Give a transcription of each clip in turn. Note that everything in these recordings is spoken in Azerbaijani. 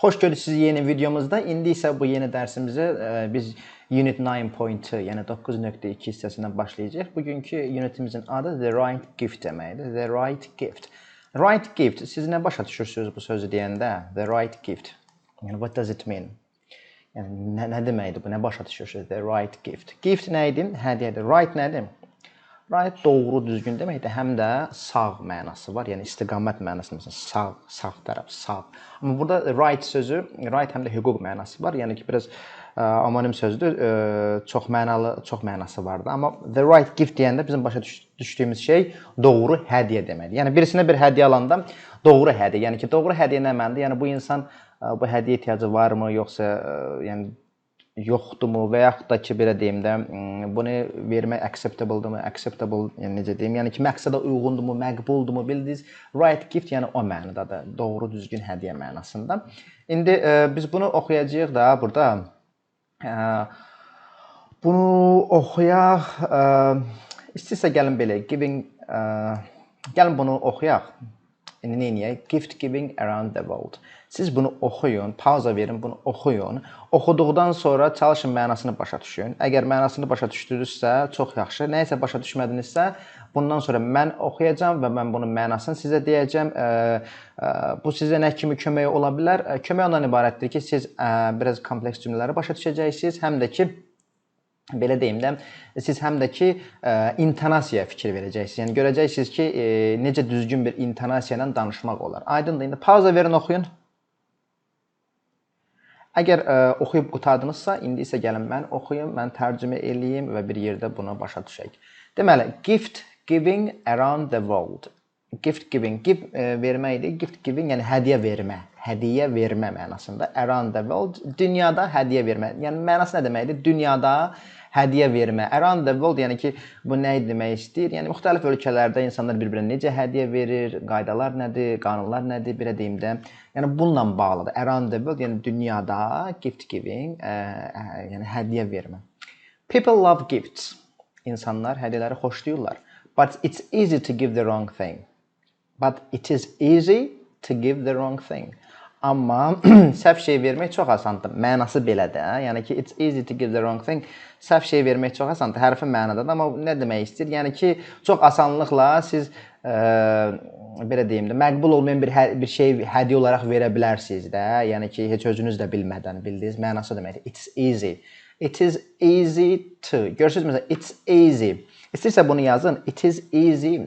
Xoş gördük sizi yeni videomuzda. İndi isə bu yeni dərsimizə e, biz Unit 9.2, yəni 9.2 hissəsindən başlayacağıq. Bugünkü unitimizin adı The Right Gift deməkdir. The Right Gift. Right Gift, siz nə başa düşürsüz bu sözü deyəndə? The Right Gift. Yəni what does it mean? Yəni nə, nə deməkdir bu? Nə başa düşürsüz? The Right Gift. Gift nə idi? Hədiyyədir. Right nədir? Right doğru, düzgün deməkdir. Həm də sağ mənası var. Yəni istiqamət mənası məsələn sağ, sağ tərəf, sağ. Amma burada right sözü, right həm də hüquq mənası var. Yəni ki, biraz ə, anonim sözdür. Ə, çox mənalı, çox mənası vardı. Amma the right gift deyəndə bizim başa düş düşdüyümüz şey doğru hədiyyə deməkdir. Yəni birisinə bir hədiyyə alanda doğru hədiyyə. Yəni ki, doğru hədiyyə nə mənada? Yəni bu insan ə, bu hədiyyə ehtiyacı varmı, yoxsa ə, yəni yoxdurmu və yaxud da ki, belə deyim də, bunu vermək acceptable-durmu, acceptable, yəni necə deyim, yəni ki, məqsədə uyğundurmu, məqbuldurmu, bildiniz? Right gift, yəni o mənadadır, doğru, düzgün hədiyyə mənasında. İndi ə, biz bunu oxuyacağıq da burada. Ə, bunu oxuyaq. Ə, istəsə gəlin belə giving ə, gəlin bunu oxuyaq. İndi nə edək? Gift giving around the world. Siz bunu oxuyun, pauza verin, bunu oxuyun. Oxuduqdan sonra çalışın mənasını başa düşün. Əgər mənasını başa düşdünüzsə, çox yaxşı. Nə isə başa düşmədinizsə, bundan sonra mən oxuyacağam və mən bunun mənasını sizə deyəcəm. Bu sizə nə kimi kömək ola bilər? Kömək ondan ibarətdir ki, siz biraz kompleks cümlələri başa düşəcəksiniz, həm də ki belə deyim də, siz həm də ki intonasiyaya fikir verəcəksiniz. Yəni görəcəksiniz ki, necə düzgün bir intonasiya ilə danışmaq olar. Aydındır. İndi pauza verin, oxuyun. Əgər ə, oxuyub qutardınızsa, indi isə gəlin mən oxuyum, mən tərcümə eləyim və bir yerdə bunu başa düşək. Deməli, gift giving around the world. Gift giving, give ə, verməkdir. Gift giving yəni hədiyyə vermə, hədiyyə vermə mənasında. Around the world dünyada hədiyyə vermə. Yəni mənası nə deməkdir? Dünyada hədiyyə vermə. Around the world yəni ki, bu nə demək istəyir? Yəni müxtəlif ölkələrdə insanlar bir-birinə necə hədiyyə verir, qaydalar nədir, qanunlar nədir, belə deyim də. Yəni bununla bağlıdır. Around the world yəni dünyada gift giving, ə, ə, yəni hədiyyə vermə. People love gifts. İnsanlar hədiyyələri xoşlayırlar. But it's easy to give the wrong thing. But it is easy to give the wrong thing. Amma səhv şey vermək çox asandır. Mənası belədir. Hə? Yəni ki, it's easy to give the wrong thing. Səhv şey vermək çox asandır. Hərfin mənadadır, amma nə demək istəyir? Yəni ki, çox asanlıqla siz ə, belə deyim də, məqbul olmayan bir hər, bir şey hədiyyə olaraq verə bilərsiniz də. Yəni ki, heç özünüz də bilmədən bildiniz. Mənası deməkdir. It's easy. It is easy to. Görürsüz məsələn, it's easy. İstəyirsə bunu yazın. It is easy.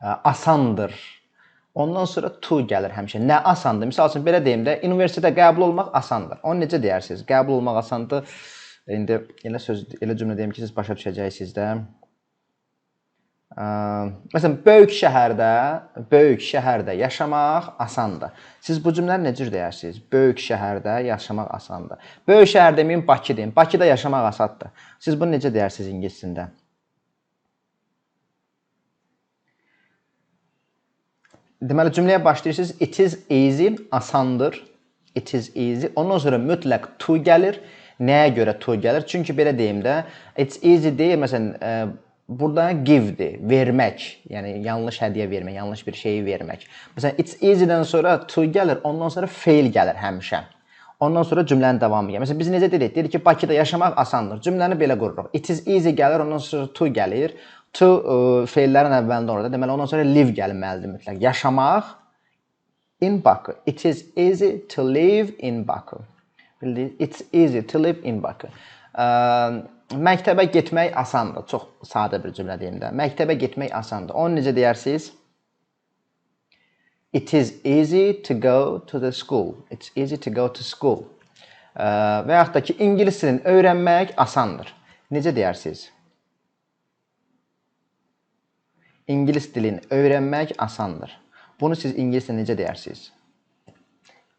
Ə, asandır Ondan sonra to gəlir həmişə. Nə asandır? Məsəl üçün belə deyim də, universitetə qəbul olmaq asandır. Onu necə deyərsiniz? Qəbul olmaq asandır. İndi elə söz elə cümlə deyim ki, siz başa düşəcəksiniz də. Ə, məsələn, böyük şəhərdə, böyük şəhərdə yaşamaq asandır. Siz bu cümlələri necə deyərsiniz? Böyük şəhərdə yaşamaq asandır. Böyük şəhər deməyin Bakı deyin. Bakıda yaşamaq asandır. Siz bunu necə deyərsiniz ingiliscəsində? Deməli cümləyə başlayırsınız. It is easy, asandır. It is easy. Ondan sonra mütləq to gəlir. Nəyə görə to gəlir? Çünki belə deyim də, it's easy deyil. Məsələn, e, burada give-dir, vermək. Yəni yanlış hədiyyə vermək, yanlış bir şeyi vermək. Məsələn, it's easy-dən sonra to gəlir, ondan sonra fail gəlir həmişə. Ondan sonra cümlənin davamı gəlir. Məsələn, biz necə deyirik? Deyirik ki, Bakıda yaşamaq asandır. Cümləni belə qururuq. It is easy gəlir, ondan sonra to gəlir to ə, e, feillərin əvvəlində orada. Deməli ondan sonra live gəlməlidir mütləq. Yaşamaq in Baku. It is easy to live in Baku. Bildiniz? It's easy to live in Baku. Ə, məktəbə getmək asandır. Çox sadə bir cümlə deyim də. Məktəbə getmək asandır. Onu necə deyərsiniz? It is easy to go to the school. It's easy to go to school. Ə, və yaxud da ki, ingilis dilini öyrənmək asandır. Necə deyərsiniz? İngilis dilini öyrənmək asandır. Bunu siz ingiliscə necə deyərsiniz?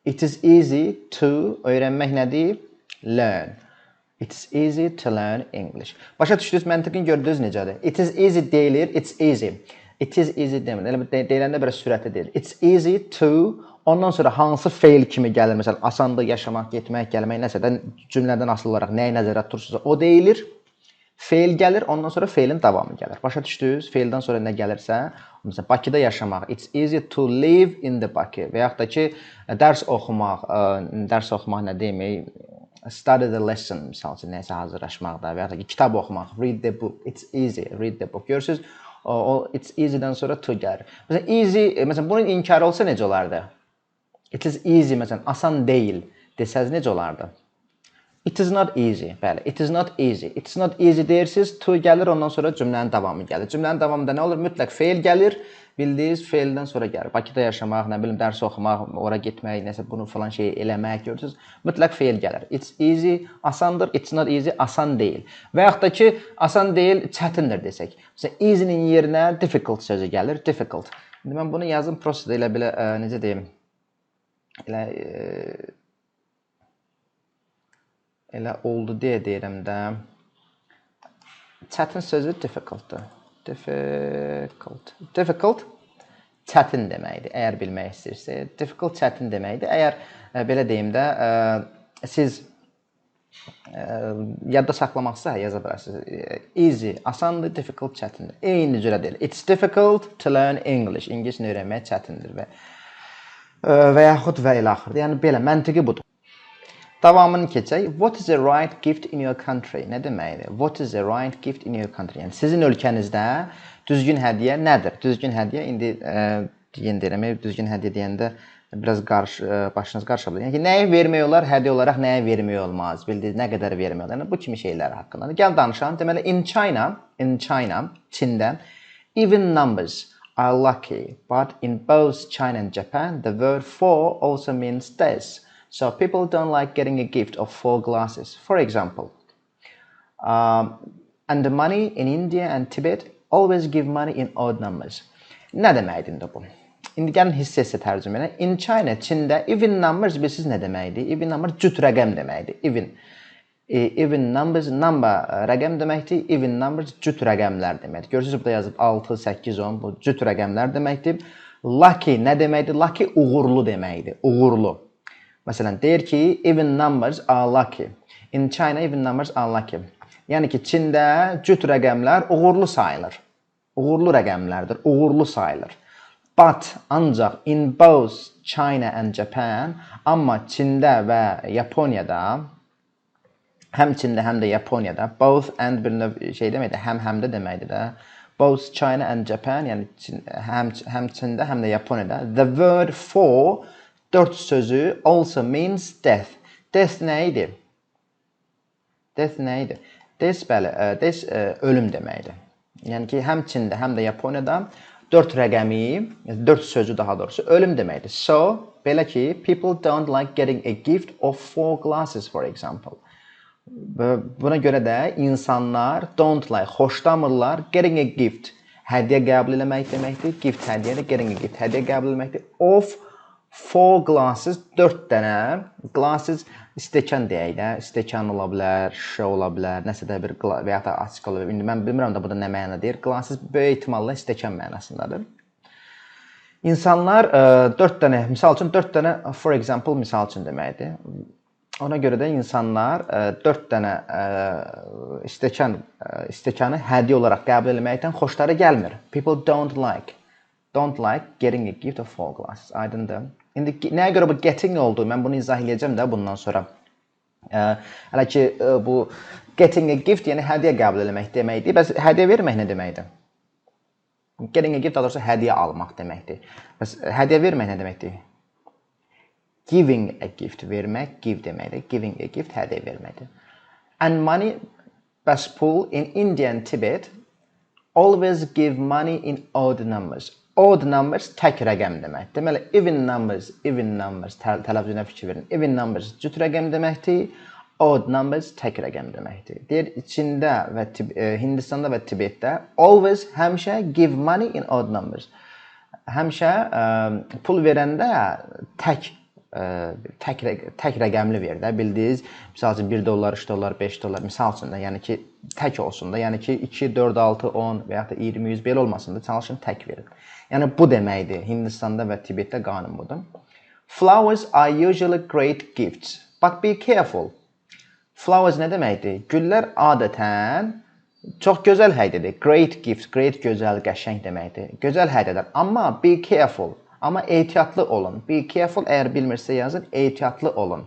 It is easy to öyrənmək nədir? Learn. It's easy to learn English. Başa düşdünüz, məntiqin gördünüz necədir? It is easy deyilir, it's easy. It is easy demir. Elə deyiləndə biraz sürətli deyil. It's easy to ondan sonra hansı feil kimi gəlir? Məsələn, asandır yaşamaq, getmək, gəlmək, nəsədən cümlədən asılı olaraq nəyi nəzərdə tutursunuz, o deyilir. Feil gəlir, ondan sonra feilin davamı gəlir. Başa düşdünüz? Feildən sonra nə gəlirsə, məsələn, Bakıda yaşamaq. It's easy to live in the Bakı və yaxud da ki, dərs oxumaq, ə, dərs oxumaq nə demək? Study the lesson, məsəl üçün nəsə hazırlaşmaqda və yaxud da ki, kitab oxumaq. Read the book. It's easy. Read the book. Görürsüz? O, it's easy-dən sonra to gəlir. Məsələn, easy, məsələn, bunun inkarı olsa necə olardı? It is easy, məsələn, asan deyil desəz necə olardı? It is not easy. Bəli, it is not easy. It's not easy deyirsiz, to gəlir, ondan sonra cümlənin davamı gəlir. Cümlənin davamında nə olur? Mütləq feil gəlir. Bildiniz, feildən sonra gəlir. Bakıda yaşamaq, nə bilim, dərs oxumaq, ora getmək, nəsə bunu falan şey eləmək görürsüz. Mütləq feil gəlir. It's easy, asandır. It's not easy, asan deyil. Və yaxud da ki, asan deyil, çətindir desək. Məsələn, easy-nin yerinə difficult sözü gəlir. Difficult. İndi mən bunu yazım prosta elə belə ə, necə deyim? Elə ə, elə oldu deyə deyirəm də. Çətin sözü difficult-dur. Difficult. Difficult çətin deməkdir. Əgər bilmək istəyirsə, difficult çətin deməkdir. Əgər ə, belə deyim də, ə, siz ə, yadda saxlamaqsa yaza bilərsiniz. Easy, asandır, difficult çətindir. Eyni cürə deyil. It's difficult to learn English. İngiliscə öyrənmək çətindir və və yaxud və ilə axırda. Yəni belə məntiqi budur. Davamını keçək. What is the right gift in your country? Nə deməkdir? What is the right gift in your country? Yəni sizin ölkənizdə düzgün hədiyyə nədir? Düzgün hədiyyə indi ə, deyən deyirəm, düzgün hədiyyə deyəndə biraz qarış ə, başınız qarışa bilər. Yəni nəyi vermək olar, hədiyyə olaraq nəyi vermək olmaz? Bildiniz, nə qədər vermək olar? Yəni bu kimi şeylər haqqında. Gəl danışaq. Deməli, in China, in China, Çində even numbers are lucky, but in both China and Japan, the word for also means this. So people don't like getting a gift of four glasses, for example. Um, and the money in India and Tibet always give money in odd numbers. Nə deməkdir bu? İndi gəlin hissə hissə tərcümə edək. In China, Çində even numbers bilirsiniz nə deməkdir? Even numbers cüt rəqəm deməkdir. Even e, even numbers number e, rəqəm deməkdir. Even numbers cüt rəqəmlər deməkdir. Görürsüz burada yazıb 6, 8, 10 bu cüt rəqəmlər deməkdir. Lucky nə deməkdir? Lucky uğurlu deməkdir. Uğurlu. Məsələn, deyir ki, even numbers are lucky. In China, even numbers are lucky. Yəni ki, Çində cüt rəqəmlər uğurlu sayılır. Uğurlu rəqəmlərdir, uğurlu sayılır. But ancaq in both China and Japan, amma Çində və Yaponiyada həm Çində, həm də Yaponiyada both and bir növ şey deməkdir, həm həm də deməkdir də. Both China and Japan, yəni Çin, həm həm Çində, həm də Yaponiyada the word for Dörd sözü also means death. Death nə idi? Death nə idi? Death bəli, e, death e, ölüm deməkdir. Yəni ki, həm Çində, həm də Yaponiyada 4 rəqəmi, 4 sözü daha doğrusu ölüm deməkdir. So, belə ki, people don't like getting a gift of four glasses for example. Buna görə də insanlar don't like, xoşlamırlar getting a gift. Hədiyyə qəbul etmək deməkdir. Gift hədiyyə də getting a gift. Hədiyyə qəbul etməkdir. Of Four glasses, 4 dənə glasses stəkan deyək də, stəkan ola bilər, şüşə ola bilər, nəsə də bir və ya da açıq ola bilər. İndi mən bilmirəm də bu da nə məna deyir. Glasses böyük ehtimalla stəkan mənasındadır. İnsanlar 4 e, dənə, misal üçün 4 dənə for example misal üçün deməkdir. Ona görə də insanlar 4 e, dənə e, stəkan stəkanı hədiyyə olaraq qəbul etməkdən xoşları gəlmir. People don't like don't like getting a gift of four glasses. Aydındır? İndi nəyə görə bu getting oldu? Mən bunu izah edəcəm də bundan sonra. Ə, hələ ki ə, bu getting a gift yəni hədiyyə qəbul etmək deməkdir. Bəs hədiyyə vermək nə deməkdir? Getting a gift daha doğrusu hədiyyə almaq deməkdir. Bəs hədiyyə vermək nə deməkdir? Giving a gift vermək, give deməkdir. Giving a gift hədiyyə verməkdir. And money bəs pul in India and Tibet always give money in odd numbers odd numbers tək rəqəm demək. Deməli even numbers, even numbers təl tələffüzünə fikir verin. Even numbers cüt rəqəm deməkdir. Odd numbers tək rəqəm deməkdir. Deyir Çində və e, Hindistanda və Tibetdə always həmişə give money in odd numbers. Həmişə ə, e, pul verəndə tək tək tək rəqəmli ver də bildiniz. Məsəl üçün 1 dollar, 3 dollar, 5 dollar misal üçün də, yəni ki tək olsun da, yəni ki 2, 4, 6, 10 və ya da 20, 100 belə olmasın da, çalışın tək verin. Yəni bu deməkdir. Hindistanda və Tibetdə qanun budur. Flowers are usually great gifts, but be careful. Flowers nə deməkdir? Güllər adətən Çox gözəl hədiyyədir. Great gift, great gözəl, qəşəng deməkdir. Gözəl hədiyyədir. Amma be careful. Amma ehtiyatlı olun. Be careful əgər bilmirsə yazın, ehtiyatlı olun.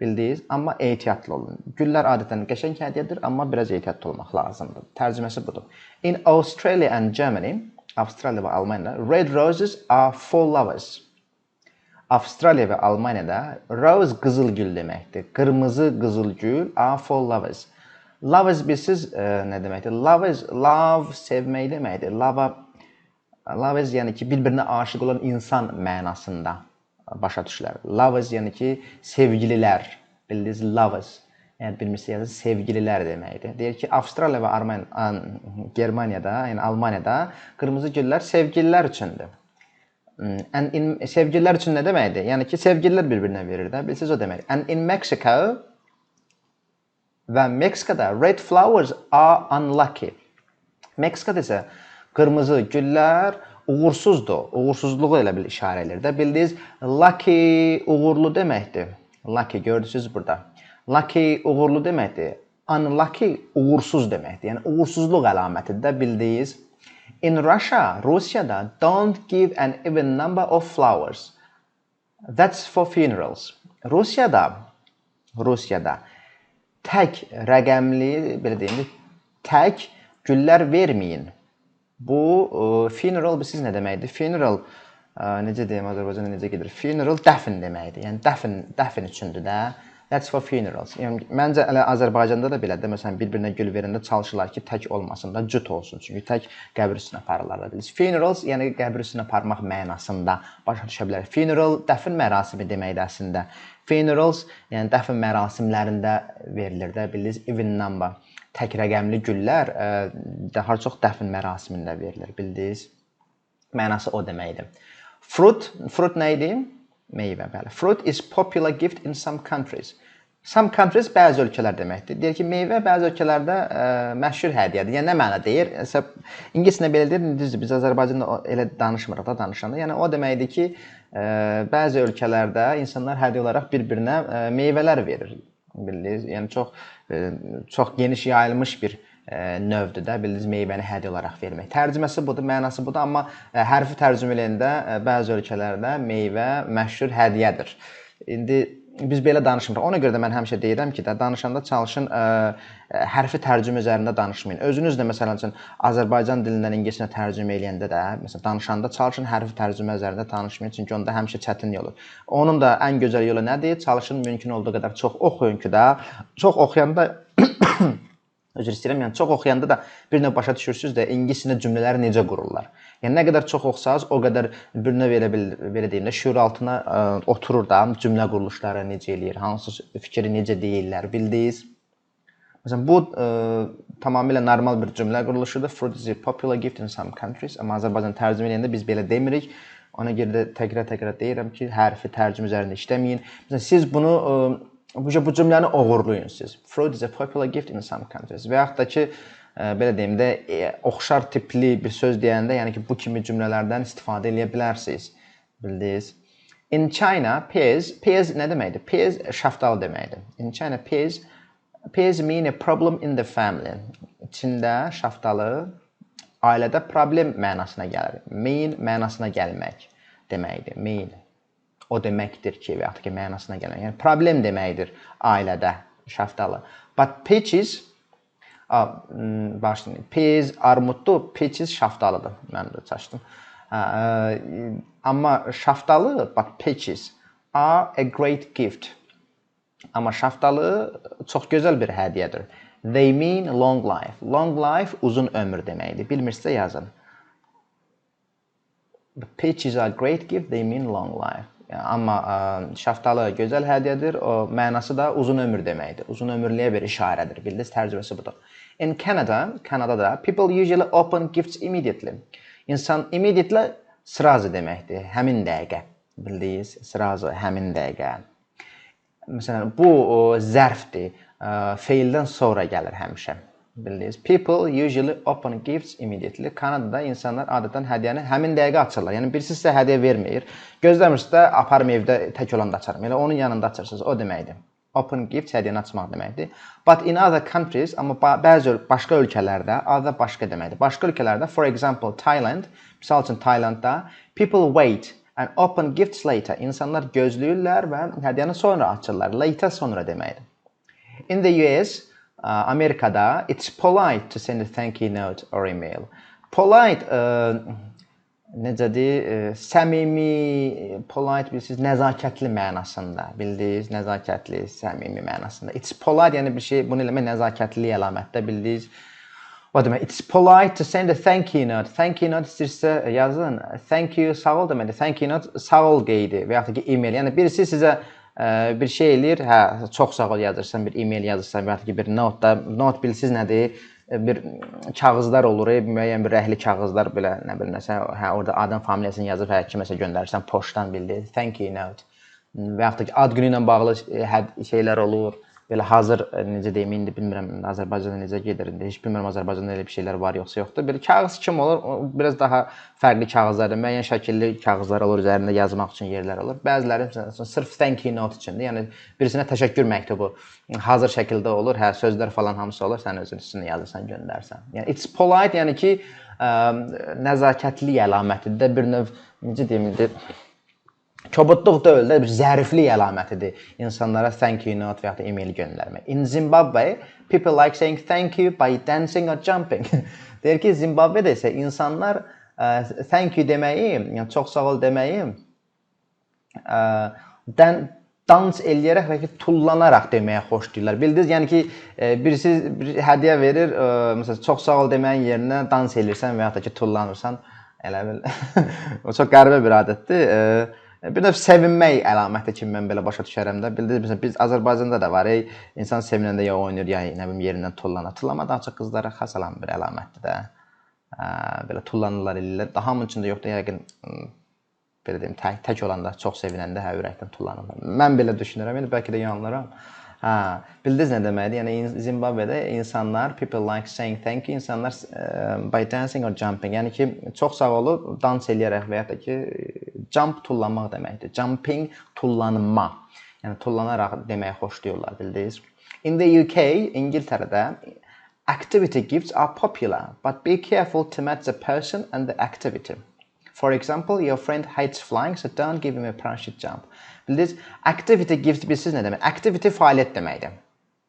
Bildiniz? Amma ehtiyatlı olun. Güllər adətən qəşəng hədiyyədir, amma biraz ehtiyatlı olmaq lazımdır. Tərcüməsi budur. In Australia and Germany, Avstraliya və Almaniyada red roses are for lovers. Avstraliya və Almaniyada rose qızıl gül deməkdir. Qırmızı qızıl gül are for lovers. Lovers bilsiz ə, e, nə deməkdir? Lovers love sevmək deməkdir. Love lovers yəni ki, bir-birinə aşiq olan insan mənasında başa düşürlər. Lovers yəni ki, sevgililər. Bildiniz, lovers. Yəni bilmirsiniz, yəni sevgililər deməkdir. Deyir ki, Avstraliya və Alman Germaniyada, yəni Almaniyada qırmızı güllər sevgililər üçündür. And in sevgililər üçün nə deməkdir? Yəni ki, sevgililər bir-birinə verir də. Bilirsiz o demək. And in Mexico və Meksikada red flowers are unlucky. Meksikada isə qırmızı güllər uğursuzdur. Uğursuzluğu elə bil işarə edir də. Bildiniz, lucky uğurlu deməkdir. Lucky gördünüz burada. Lucky uğurlu deməkdir. Unlucky uğursuz deməkdir. Yəni uğursuzluq əlamətidir də bildiniz. In Russia, Rusiyada don't give an even number of flowers. That's for funerals. Rusiyada Rusiyada tək rəqəmli, belə deyim, tək güllər verməyin. Bu e, funeral bilirsiniz nə deməkdir? Funeral e, necə deyim Azərbaycanda necə gedir? Funeral dəfn deməkdir. Yəni dəfn dəfn üçündür də. That's for funerals. Yəni məncə elə Azərbaycanda da belədir. Məsələn, bir-birinə gül verəndə çalışırlar ki, tək olmasın da, cüt olsun. Çünki tək qəbir üstünə aparırlar da bilirsiniz. Funerals, yəni qəbir üstünə aparmaq mənasında başa düşə bilər. Funeral dəfn mərasimi deməkdir əslində. Funerals, yəni dəfn mərasimlərində verilir də, bilirsiniz, even number tək rəqəmli güllər e, daha çox dəfn mərasimində verilir, bildiniz? Mənası o deməkdir. Fruit, fruit nə idi? Meyvə, bəli. Fruit is popular gift in some countries. Some countries bəzi ölkələr deməkdir. Deyir ki, meyvə bəzi ölkələrdə ə, e, məşhur hədiyyədir. Yəni nə məna deyir? Məsəl ingiliscə belə deyir, düzdür. Biz Azərbaycanda elə danışmırıq da danışanda. Yəni o deməkdir ki, ə, e, bəzi ölkələrdə insanlar hədiyyə olaraq bir-birinə meyvələr verir. Bildiniz? Yəni çox e, çox geniş yayılmış bir e, növdür də bildiniz meyvəni hədiyyə olaraq vermək. Tərcüməsi budur, mənası budur, amma e, hərfi tərcümə edəndə bəzi ölkələrdə meyvə məşhur hədiyyədir. İndi biz belə danışmırıq. Ona görə də mən həmişə deyirəm ki, də danışanda çalışın ə, hərfi tərcümə üzərində danışmayın. Özünüz də məsələn üçün Azərbaycan dilindən ingiliscə tərcümə eləyəndə də, məsələn danışanda çalışın hərfi tərcümə üzərində danışmayın, çünki onda həmişə çətin olur. Onun da ən gözəl yolu nədir? Çalışın mümkün olduğu qədər çox oxuyun ki də, çox oxuyanda Üzr istəyirəm. Yəni çox oxuyanda da bir növ başa düşürsüz də ingiliscə cümlələri necə qururlar. Yəni nə qədər çox oxusanız, o qədər bir növ elə bil belə deyim də şüur altına ə, oturur da cümlə quruluşları necə eləyir, hansı fikri necə deyirlər, bildiniz? Məsələn bu ə, tamamilə normal bir cümlə quruluşudur. Fruit is a popular gift in some countries. Amma Azərbaycan tərcümə edəndə biz belə demirik. Ona görə də təkrar-təkrar deyirəm ki, hərfi tərcümə üzərində işləməyin. Məsələn siz bunu ə, bu bu cümləni oğurlayın siz. Fruit is a popular gift in some countries. Və yaxud da ki, belə deyim də, oxşar tipli bir söz deyəndə, yəni ki, bu kimi cümlələrdən istifadə edə bilərsiniz. Bildiniz? In China, pears, pears nə deməkdir? Pears şaftalı deməkdir. In China, pears pears mean a problem in the family. Çində şaftalı ailədə problem mənasına gəlir. Mean mənasına gəlmək deməkdir. Mean o deməkdir ki, və yaxud ki, mənasına gələn. Yəni problem deməkdir ailədə şaftalı. But peaches başlayın. Peas armuddur, peaches şaftalıdır. Mən də çaşdım. Amma şaftalı, but peaches are a great gift. Amma şaftalı çox gözəl bir hədiyyədir. They mean long life. Long life uzun ömür deməkdir. Bilmirsə yazın. The peaches are great gift, they mean long life. Amma ə, şaftalı gözəl hədiyyədir. O mənası da uzun ömür deməkdir. Uzun ömürlüyə bir işarədir. Bildiniz, tərcüməsi budur. In Canada, Kanadada people usually open gifts immediately. İnsan immediately sırazı deməkdir. Həmin dəqiqə. Bildiniz, sırazı həmin dəqiqə. Məsələn, bu o, zərfdir. Ə, feildən sonra gəlir həmişə. Bildiniz. People usually open gifts immediately. Kanadada insanlar adətən hədiyyəni həmin dəqiqə açırlar. Yəni birisi sizə hədiyyə vermir. Gözləmirsiniz də aparım evdə tək olanda açarım. Elə onun yanında açırsınız. O deməkdir. Open gift hədiyyəni açmaq deməkdir. But in other countries, amma bəzi başqa ölkələrdə, other başqa deməkdir. Başqa ölkələrdə, for example, Thailand, misal üçün Taylandda, people wait and open gifts later. İnsanlar gözləyirlər və hədiyyəni sonra açırlar. Later sonra deməkdir. In the US, Amerikada, it's polite to send a thank you note or email. Polite necədir, e, səmimi, polite bilirsiniz, nəzakətli mənasında. Bildiniz, nəzakətli, səmimi mənasında. It's polite yəni bir şey, bunu eləmək nəzakətli əlamətdə bildiniz. O demək, it's polite to send a thank you note. Thank you note istəyirsə yazın. Thank you, sağ ol deməkdir. Thank you note sağ ol qeydi və yaxud da ki, e-mail. Yəni birisi sizə bir şey eləyir, hə, çox sağ ol yazırsan, bir e-mail yazırsan və da ki, bir note da, note bilirsiniz nədir? bir kağızlar olur, müəyyən bir rəhli kağızlar belə nə bilim məsələn, hə orada adın familiyasını yazıb hə kiməsə göndərirsən poçtdan bildi. Thank you note. Və yaxud da ki, ad günü ilə bağlı hə, şeylər olur belə hazır e, necə deyim indi bilmirəm Azərbaycanda necə gedir indi heç bilmirəm Azərbaycanda elə bir şeylər var yoxsa yoxdur. Belə kağız kim olur? Biraz daha fərqli kağızlar, müəyyən şəkilli kağızlar olur, üzərində yazmaq üçün yerlər olur. Bəziləri məsələn sırf thank you note üçündür. Yəni birisinə təşəkkür məktubu hazır şəkildə olur. Hə, sözlər falan hamısı olur. Sən özün üstünə yazırsan, göndərsən. Yəni it's polite, yəni ki, ə, nəzakətli əlamətidir. Bir növ necə deyim indi Kobudluq deyil də bir zəriflik əlamətidir insanlara thank you note və ya da e-mail göndərmək. In Zimbabwe, people like saying thank you by dancing or jumping. Deyir ki, Zimbabvedə isə insanlar ə, thank you deməyi, yəni çox sağ ol deməyi ə, dən dans eləyərək və ki tullanaraq deməyə xoşlayırlar. Bildiniz, yəni ki, birisi bir hədiyyə verir, ə, məsələn, çox sağ ol deməyin yerinə dans eləyirsən və ya da ki tullanırsan. Elə bil o çox qəribə bir adətdir. Ə, bir növ sevinmək əlaməti kimi mən belə başa düşərəm də. Bildiniz biz Azərbaycanda da var. Ey, insan sevinəndə ya oynayır, ya nə bilim yerindən tullanır. Tullama daha çox qızlara xas olan bir əlamətdir də. Hə, belə tullanırlar eləyirlər. Daha hamının içində yoxdur yəqin belə deyim, tək, tək olanda çox sevinəndə hə ürəkdən tullanırlar. Mən belə düşünürəm. İndi bəlkə də yanılıram. Hə, bildiniz nə deməkdir? Yəni Zimbabvedə insanlar people like saying thank you, insanlar uh, by dancing or jumping. Yəni ki, çox sağ olub dans eləyərək və ya da ki, jump tullanmaq deməkdir. Jumping tullanma. Yəni tullanaraq deməyi xoşlayırlar, bildiniz? In the UK, İngiltərədə activity gifts are popular, but be careful to match the person and the activity. For example, your friend hates flying, so don't give him a parachute jump. Bildiniz, activity gift bilirsiniz nə demək? Activity fəaliyyət deməkdir.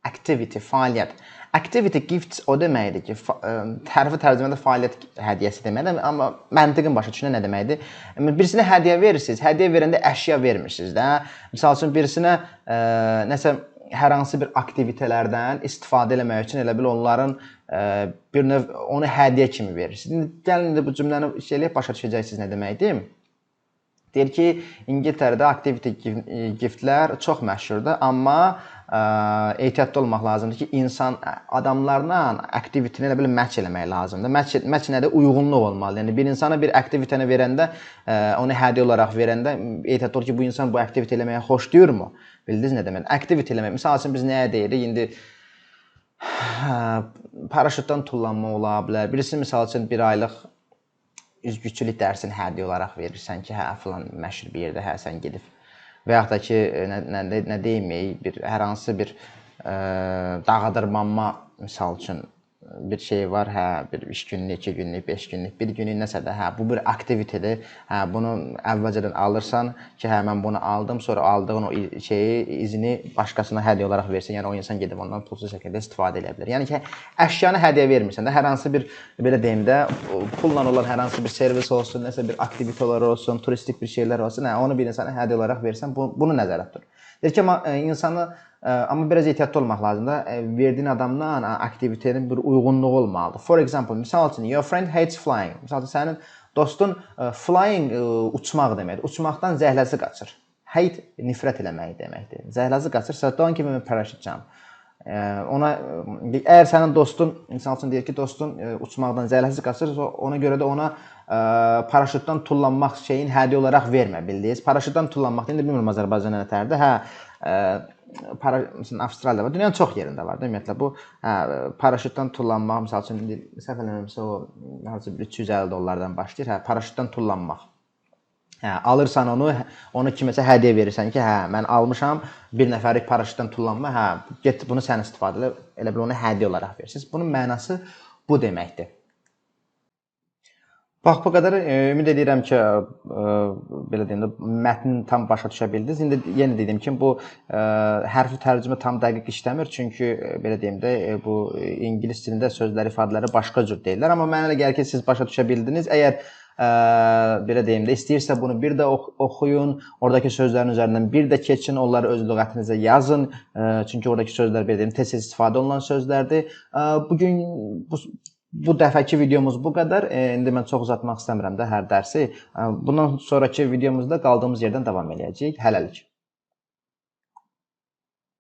Activity fəaliyyət. Activity gifts o deməkdir ki, tərəfi tərcümədə fəaliyyət hədiyyəsi deməkdir, amma məntiqin başa düşünə nə deməkdir? Birisinə hədiyyə verirsiniz, hədiyyə verəndə əşya vermirsiniz də. Məsəl üçün birisinə ə, nəsə hər hansı bir aktivitetlərdən istifadə etmək üçün elə bil onların ə, bir növ onu hədiyyə kimi verirsiniz. İndi gəlin indi bu cümləni şey eləyib başa düşəcəksiniz nə deməkdir? Deyir ki, İngiltərədə activity giftlər çox məşhurdur, amma ə, ehtiyatlı olmaq lazımdır ki, insan adamlarla aktivitini elə bil match eləmək lazımdır. Match match nədir? Uyğunluq olmalı. Yəni bir insana bir aktivitəni verəndə, ə, onu hədiyyə olaraq verəndə ehtiyatlı ol ki, bu insan bu aktiviti eləməyə xoşlayırmı? Bildiniz nə demək? Aktiviti eləmək. Məsəl üçün biz nəyə deyirik? İndi hə, paraşütdən tullanma ola bilər. Birisi məsəl üçün 1 aylıq üzgüçülük dərsini hədiyyə olaraq verirsən ki, hə filan məşhur bir yerdə hə sən gedib. Və yaxud da ki, nə nə, nə deyim, bir hər hansı bir ə, dağıdırmanma misal üçün bir şey var, hə, bir 3 günlük, 2 günlük, 5 günlük, 1 günlük nəsə də, hə, bu bir aktivitedir. Hə, bunu əvvəlcədən alırsan ki, hə mən bunu aldım, sonra aldığın o şeyi, izini başqasına hədiyyə olaraq versən, yəni o insan gedib ondan pulsuz şəkildə istifadə edə bilər. Yəni ki, əşyanı hədiyyə vermirsən də, hər hansı bir belə deyim də, pulla olan hər hansı bir servis olsun, nəsə bir aktivitelər olsun, turistik bir şeylər olsun, hə, onu bir insana hədiyyə olaraq versən, bu, bunu nəzərdə tut. Deyir ki, amma insanı Amma biraz ehtiyatlı olmaq lazımdır. Verdiyin adamla aktivitenin bir uyğunluğu olmalıdır. For example, misal üçün your friend hates flying. Məsələn, sənin dostun flying uçmaq deməkdir. Uçmaqdan zəhləsi qaçır. Hate nifrət eləmək deməkdir. Zəhləsi qaçır. So don't give him a parachute jump. Ona əgər sənin dostun, misal üçün deyir ki, dostun uçmaqdan zəhləsi qaçır, ona görə də ona paraşütdən tullanmaq şeyin hədiyyə olaraq vermə, bildiniz? Paraşütdən tullanmaq indi bilmirəm Azərbaycanda nə tərdir. Hə, para məsələn Avstraliyada var, dünyanın çox yerində var da ümumiyyətlə bu hə, paraşütdən tullanmaq, məsəl üçün indi səhv eləmirəmsə o hansı bir 350 dollardan başlayır. Hə, paraşütdən tullanmaq. Hə, alırsan onu, onu kiməsə hədiyyə verirsən ki, hə, mən almışam, bir nəfərlik paraşütdən tullanma, hə, get bunu sən istifadə elə, elə bil onu hədiyyə olaraq verirsiniz. Bunun mənası bu deməkdir. Bax bu qədər e, ümid edirəm ki, e, belə deyim də mətni tam başa düşə bildiniz. İndi yenə dediyim kimi bu e, hərfi tərcümə tam dəqiq işləmir, çünki belə deyim də bu ingilis dilində sözlər, ifadələri başqa cür deyirlər, amma mənə elə gəlir ki, siz başa düşə bildiniz. Əgər ə, belə deyim də istəyirsə bunu bir də ox oxuyun, oradakı sözlərin üzərindən bir də keçin, onları öz lüğətinizə yazın. Ə, çünki oradakı sözlər belə deyim tez-tez istifadə olunan sözlərdir. Ə, bu gün bu Bu dəfəki videomuz bu qədər. E, indi mən çox uzatmaq istəmirəm də hər dərsi. E, bundan sonrakı videomuzda qaldığımız yerdən davam eləyəcəyik. Hələlik.